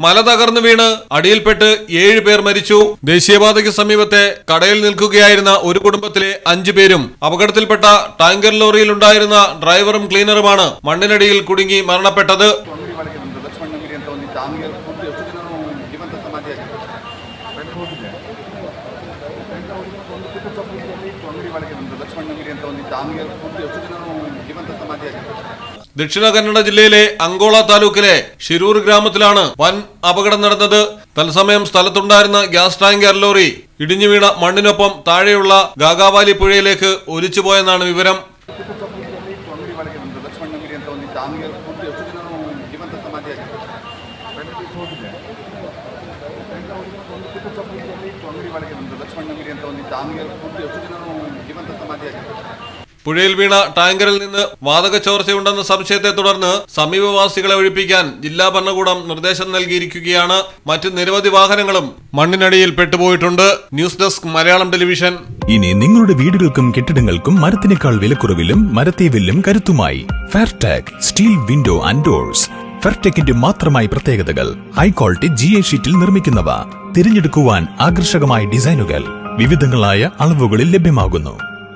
മല തകർന്നു വീണ് അടിയിൽപ്പെട്ട് ഏഴ് പേർ മരിച്ചു ദേശീയപാതയ്ക്ക് സമീപത്തെ കടയിൽ നിൽക്കുകയായിരുന്ന ഒരു കുടുംബത്തിലെ അഞ്ചു പേരും അപകടത്തിൽപ്പെട്ട ടാങ്കർ ലോറിയിൽ ഉണ്ടായിരുന്ന ഡ്രൈവറും ക്ലീനറുമാണ് മണ്ണിനടിയിൽ കുടുങ്ങി മരണപ്പെട്ടത് ಅಂಗಡಿ ಒಳಗೆ ಒಂದು ಲಕ್ಷ್ಮಣ ಅಂಗಡಿ ಅಂತ ಒಂದಿತ್ತು ಆ ಅಂಗಡಿಯಲ್ಲಿ ಕೂತು ಎಷ್ಟು ಜನರು ಜೀವಂತ ಸಮಾಧಿ ಆಗಿದೆ ಅಂಗಡಿ ಒಳಗೆ ಒಂದು ಲಕ್ಷ್ಮಣ ಅಂಗಡಿ ಅಂತ ಒಂದಿತ್ತು ಆ ಅಂಗಡಿಯಲ್ಲಿ ಕೂತು ಎಷ್ಟು ಜನರು ಜೀವಂತ ಸಮಾಧಿ ಆಗಿದೆ ദക്ഷിണ കന്നഡ ജില്ലയിലെ അങ്കോള താലൂക്കിലെ ഷിരൂർ ഗ്രാമത്തിലാണ് വൻ അപകടം നടന്നത് തത്സമയം സ്ഥലത്തുണ്ടായിരുന്ന ഗ്യാസ് ടാങ്കർ ലോറി ഇടിഞ്ഞു വീണ മണ്ണിനൊപ്പം താഴെയുള്ള ഗാഗാവാലി പുഴയിലേക്ക് ഒലിച്ചുപോയെന്നാണ് വിവരം ಅಂಗಡಿ ಒಳಗೆ ಒಂದು ಲಕ್ಷ್ಮಣ ಅಂಗಡಿ ಅಂತ ಒಂದಿತ್ತು ಆ ಅಂಗಡಿಯಲ್ಲಿ ಕೂತು ಎಷ್ಟು ಜನರು ಜೀವಂತ ಸಮಾಧಿ ಆಗಿದೆ ಅಂಗಡಿ ಒಳಗೆ ಒಂದು ಲಕ್ಷ್ಮಣ ಅಂಗಡಿ ಅಂತ ಒಂದಿತ್ತು ಆ ಅಂಗಡಿಯಲ್ಲಿ ಕೂತು ಎಷ್ಟು ಜನರು ಜೀವಂತ ಸಮಾಧಿ ಆಗಿದೆ പുഴയിൽ വീണ ടാങ്കറിൽ നിന്ന് വാതക ചോർച്ചയുണ്ടെന്ന സംശയത്തെ തുടർന്ന് സമീപവാസികളെ ഒഴിപ്പിക്കാൻ ജില്ലാ ഭരണകൂടം നിർദ്ദേശം നൽകിയിരിക്കുകയാണ്. മറ്റ് നിരവധി വാഹനങ്ങളും മണ്ണിനടിയിൽ പെട്ടുപോയിട്ടുണ്ട്. News desk Malayalam television. ഇനി നിങ്ങളുടെ വീടുകൾക്കും കെട്ടിടങ്ങൾക്കും മരത്തിനേക്കാൾ വിലക്കുറവിലും മരത്തെ വില്ലും കരുത്തുമായി Fairtac steel window and doors ഫെർടെക്കിന്റെ മാത്രമായി പ്രത്യേകതകൾ ഹൈ ക്വാളിറ്റി ജി എ ഷീറ്റിൽ നിർമ്മിക്കുന്നവ. തിരഞ്ഞെടുക്കുവാൻ ആകർഷകമായ ഡിസൈനുകൾ വിവിധങ്ങളായ അളവുകളിൽ ലഭ്യമാകുന്നു.